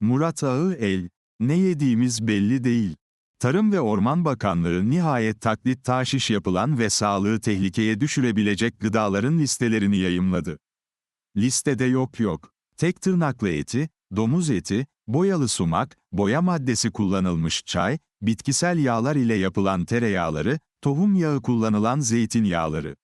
Murat Ağı El, ne yediğimiz belli değil. Tarım ve Orman Bakanlığı nihayet taklit taşiş yapılan ve sağlığı tehlikeye düşürebilecek gıdaların listelerini yayımladı. Listede yok yok. Tek tırnaklı eti, domuz eti, boyalı sumak, boya maddesi kullanılmış çay, bitkisel yağlar ile yapılan tereyağları, tohum yağı kullanılan zeytinyağları.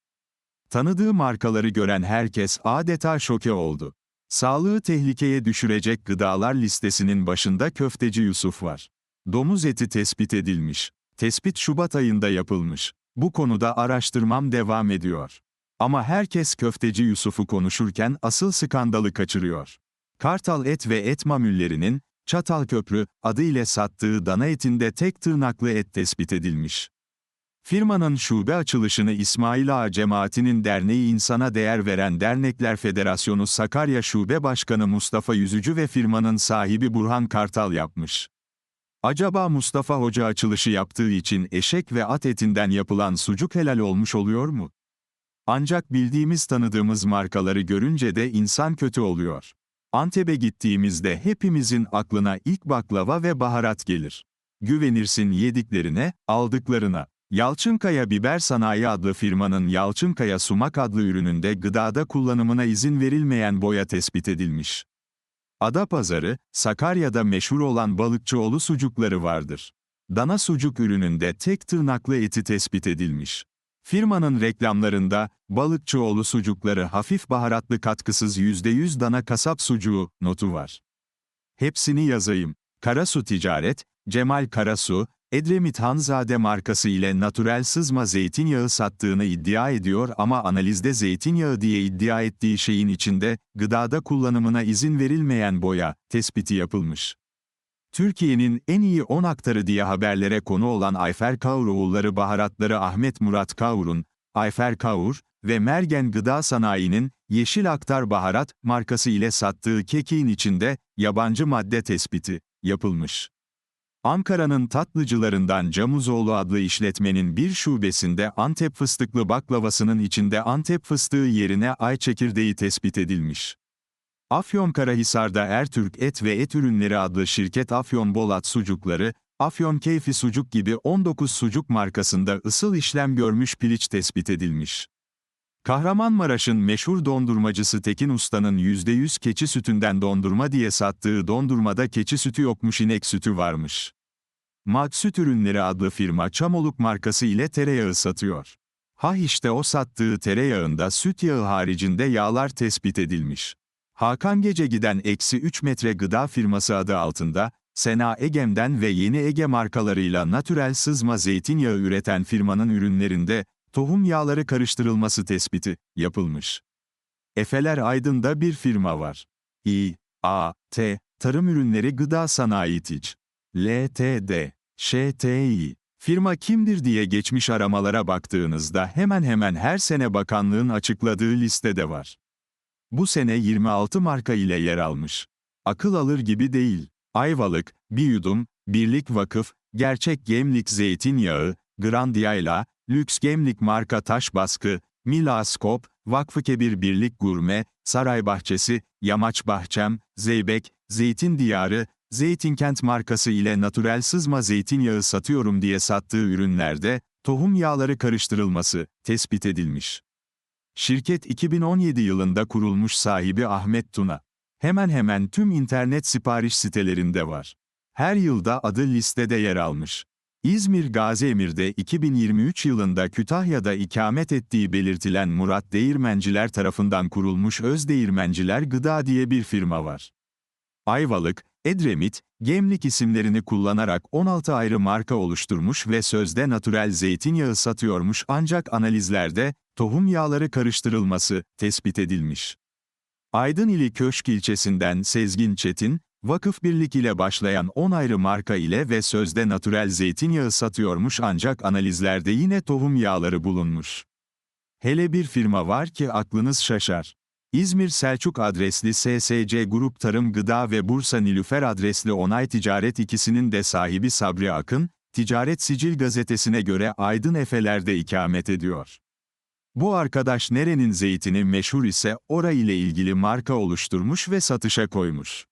Tanıdığı markaları gören herkes adeta şoke oldu. Sağlığı tehlikeye düşürecek gıdalar listesinin başında köfteci Yusuf var. Domuz eti tespit edilmiş. Tespit Şubat ayında yapılmış. Bu konuda araştırmam devam ediyor. Ama herkes köfteci Yusuf'u konuşurken asıl skandalı kaçırıyor. Kartal Et ve Et Mamullerinin, Çatalköprü adı ile sattığı dana etinde tek tırnaklı et tespit edilmiş. Firmanın şube açılışını İsmail Ağa Cemaati'nin derneği İnsana Değer Veren Dernekler Federasyonu Sakarya Şube Başkanı Mustafa Yüzücü ve firmanın sahibi Burhan Kartal yapmış. Acaba Mustafa Hoca açılışı yaptığı için eşek ve at etinden yapılan sucuk helal olmuş oluyor mu? Ancak bildiğimiz tanıdığımız markaları görünce de insan kötü oluyor. Antep'e gittiğimizde hepimizin aklına ilk baklava ve baharat gelir. Güvenirsin yediklerine, aldıklarına. Yalçınkaya Biber Sanayi adlı firmanın Yalçınkaya Sumak adlı ürününde gıdada kullanımına izin verilmeyen boya tespit edilmiş. Adapazarı, Sakarya'da meşhur olan balıkçıoğlu sucukları vardır. Dana sucuk ürününde tek tırnaklı eti tespit edilmiş. Firmanın reklamlarında, balıkçıoğlu sucukları hafif baharatlı katkısız %100 dana kasap sucuğu, notu var. Hepsini yazayım. Karasu Ticaret, Cemal Karasu, Edremit Hanzade markası ile natürel sızma zeytinyağı sattığını iddia ediyor ama analizde zeytinyağı diye iddia ettiği şeyin içinde, gıdada kullanımına izin verilmeyen boya, tespiti yapılmış. Türkiye'nin en iyi 10 aktarı diye haberlere konu olan Ayfer Kaur oğulları baharatları Ahmet Murat Kaur'un, Ayfer Kaur ve Mergen Gıda Sanayi'nin Yeşil Aktar Baharat markası ile sattığı kekiğin içinde yabancı madde tespiti yapılmış. Ankara'nın tatlıcılarından Camuzoğlu adlı işletmenin bir şubesinde Antep fıstıklı baklavasının içinde Antep fıstığı yerine ay çekirdeği tespit edilmiş. Afyonkarahisar'da Ertürk Et ve Et Ürünleri adlı şirket Afyon Bolat sucukları, Afyon Keyfi Sucuk gibi 19 sucuk markasında ısıl işlem görmüş piliç tespit edilmiş. Kahramanmaraş'ın meşhur dondurmacısı Tekin Usta'nın %100 keçi sütünden dondurma diye sattığı dondurmada keçi sütü yokmuş inek sütü varmış. Mat Süt Ürünleri adlı firma Çamoluk markası ile tereyağı satıyor. Ha işte o sattığı tereyağında süt yağı haricinde yağlar tespit edilmiş. Hakan Gece giden eksi 3 metre gıda firması adı altında, Sena Egem'den ve Yeni Ege markalarıyla natürel sızma zeytinyağı üreten firmanın ürünlerinde, tohum yağları karıştırılması tespiti yapılmış. Efeler Aydın'da bir firma var. İ, A, T, Tarım Ürünleri Gıda Sanayi Tic. LTD, ŞTİ. Firma kimdir diye geçmiş aramalara baktığınızda hemen hemen her sene bakanlığın açıkladığı listede var. Bu sene 26 marka ile yer almış. Akıl alır gibi değil. Ayvalık, Bir Yudum, Birlik Vakıf, Gerçek Gemlik Zeytinyağı, Grandiyayla, Lüks Gemlik marka taş baskı, Milaskop, Vakfı Kebir Birlik Gurme, Saray Bahçesi, Yamaç Bahçem, Zeybek, Zeytin Diyarı, Zeytinkent markası ile natürel sızma zeytinyağı satıyorum diye sattığı ürünlerde, tohum yağları karıştırılması, tespit edilmiş. Şirket 2017 yılında kurulmuş sahibi Ahmet Tuna. Hemen hemen tüm internet sipariş sitelerinde var. Her yılda adı listede yer almış. İzmir Gaziemir'de 2023 yılında Kütahya'da ikamet ettiği belirtilen Murat Değirmenciler tarafından kurulmuş Özdeğirmenciler Gıda diye bir firma var. Ayvalık, Edremit, Gemlik isimlerini kullanarak 16 ayrı marka oluşturmuş ve sözde natürel zeytinyağı satıyormuş ancak analizlerde, tohum yağları karıştırılması, tespit edilmiş. Aydın ili Köşk ilçesinden Sezgin Çetin, Vakıf Birlik ile başlayan 10 ayrı marka ile ve sözde natürel zeytinyağı satıyormuş ancak analizlerde yine tohum yağları bulunmuş. Hele bir firma var ki aklınız şaşar. İzmir Selçuk adresli SSC Grup Tarım Gıda ve Bursa Nilüfer adresli Onay Ticaret ikisinin de sahibi Sabri Akın, Ticaret Sicil gazetesine göre Aydın Efeler'de ikamet ediyor. Bu arkadaş nerenin zeytini meşhur ise ora ile ilgili marka oluşturmuş ve satışa koymuş.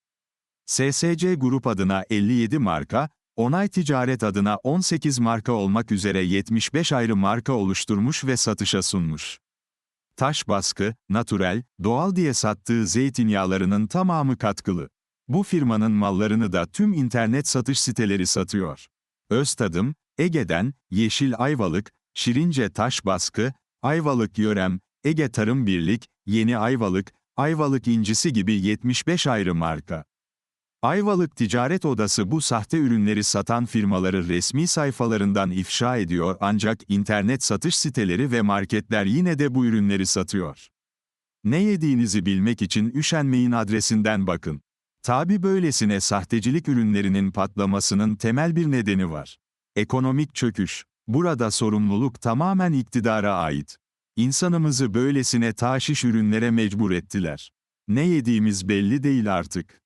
SSC Grup adına 57 marka, Onay Ticaret adına 18 marka olmak üzere 75 ayrı marka oluşturmuş ve satışa sunmuş. Taş baskı, natürel, doğal diye sattığı zeytinyağlarının tamamı katkılı. Bu firmanın mallarını da tüm internet satış siteleri satıyor. Öztadım, Ege'den, Yeşil Ayvalık, Şirince Taş Baskı, Ayvalık Yörem, Ege Tarım Birlik, Yeni Ayvalık, Ayvalık İncisi gibi 75 ayrı marka. Ayvalık Ticaret Odası bu sahte ürünleri satan firmaları resmi sayfalarından ifşa ediyor ancak internet satış siteleri ve marketler yine de bu ürünleri satıyor. Ne yediğinizi bilmek için üşenmeyin adresinden bakın. Tabi böylesine sahtecilik ürünlerinin patlamasının temel bir nedeni var. Ekonomik çöküş. Burada sorumluluk tamamen iktidara ait. İnsanımızı böylesine taşiş ürünlere mecbur ettiler. Ne yediğimiz belli değil artık.